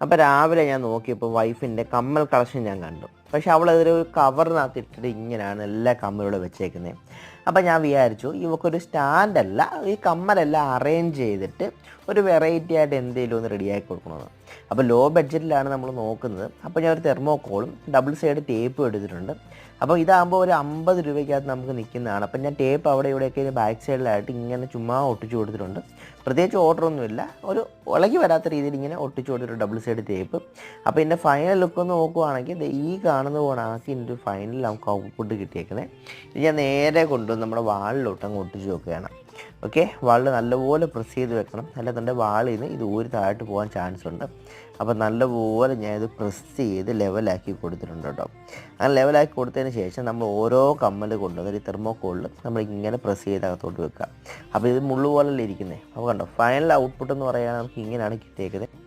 അപ്പോൾ രാവിലെ ഞാൻ നോക്കിയപ്പോൾ വൈഫിന്റെ കമ്മൽ കളക്ഷൻ ഞാൻ കണ്ടു. പക്ഷെ അവൾ ഒരു കവറിനകത്ത് ഇട്ടിട്ട് ഇങ്ങനെയാണ് എല്ലാ കമ്മലുകളും വെച്ചേക്കുന്നത് അപ്പം ഞാൻ വിചാരിച്ചു ഇവക്കൊരു സ്റ്റാൻഡല്ല ഈ കമ്മലെല്ലാം അറേഞ്ച് ചെയ്തിട്ട് ഒരു വെറൈറ്റി ആയിട്ട് എന്തെങ്കിലും ഒന്ന് റെഡിയാക്കി കൊടുക്കണമെന്ന് അപ്പോൾ ലോ ബഡ്ജറ്റിലാണ് നമ്മൾ നോക്കുന്നത്. അപ്പോൾ ഞാൻ ഒരു തെർമോക്കോളും ഡബിൾ സൈഡ് ടേപ്പും എടുത്തിട്ടുണ്ട്. അപ്പോൾ ഇതാകുമ്പോൾ ഒരു അമ്പത് രൂപയ്ക്കകത്ത് നമുക്ക് നിൽക്കുന്നതാണ്. അപ്പം ഞാൻ ടേപ്പ് അവിടെ ഇവിടെയൊക്കെ ബാക്ക് സൈഡിലായിട്ട് ഇങ്ങനെ ചുമ്മാ ഒട്ടിച്ചു കൊടുത്തിട്ടുണ്ട്. പ്രത്യേകിച്ച് ഓർഡറൊന്നുമില്ല ഒരു ഇളകി വരാത്ത രീതിയിൽ ഇങ്ങനെ ഒട്ടിച്ചു കൊടുത്തിട്ടുണ്ട് ഡബിൾ സൈഡ് ടേപ്പ് അപ്പോൾ ഇതിന്റെ ഫൈനൽ ലുക്ക് ഒന്ന് നോക്കുവാണെങ്കിൽ ഈ പോണാക്കി ഇതിന്റെ ഫൈനൽ നമുക്ക് ഔട്ട്പുട്ട് കിട്ടിയേക്കുന്നത് ഇത് ഞാൻ നേരെ കൊണ്ടുവന്ന് നമ്മുടെ വാളിലോട്ട് അങ്ങ് ഒട്ടിച്ച് വെക്കുകയാണ്. ഓക്കെ വാളിൽ നല്ലപോലെ പ്രസ് ചെയ്ത് വെക്കണം. അല്ലാതെ വാളിൽ നിന്ന് ഇത് ഊരി താഴോട്ട് പോകാൻ ചാൻസ് ഉണ്ട്. അപ്പോൾ നല്ലപോലെ ഞാൻ ഇത് പ്രസ് ചെയ്ത് ലെവലാക്കി കൊടുത്തിട്ടുണ്ട് കേട്ടോ. അങ്ങനെ ലെവലാക്കി കൊടുത്തതിന് ശേഷം നമ്മൾ ഓരോ കമ്മൽ കൊണ്ടുവന്ന് ഈ തെർമോക്കോളിൽ നമ്മൾ ഇങ്ങനെ പ്രസ് ചെയ്ത് അകത്തോട്ട് വെക്കുക. അപ്പോൾ ഇത് മുള്ളു ഇരിക്കുന്നത് അപ്പോൾ കണ്ടോ ഫൈനൽ ഔട്ട്പുട്ട് എന്ന് പറയുകയാണെങ്കിൽ നമുക്ക് ഇങ്ങനെയാണ് കിട്ടിയേക്കുന്നത്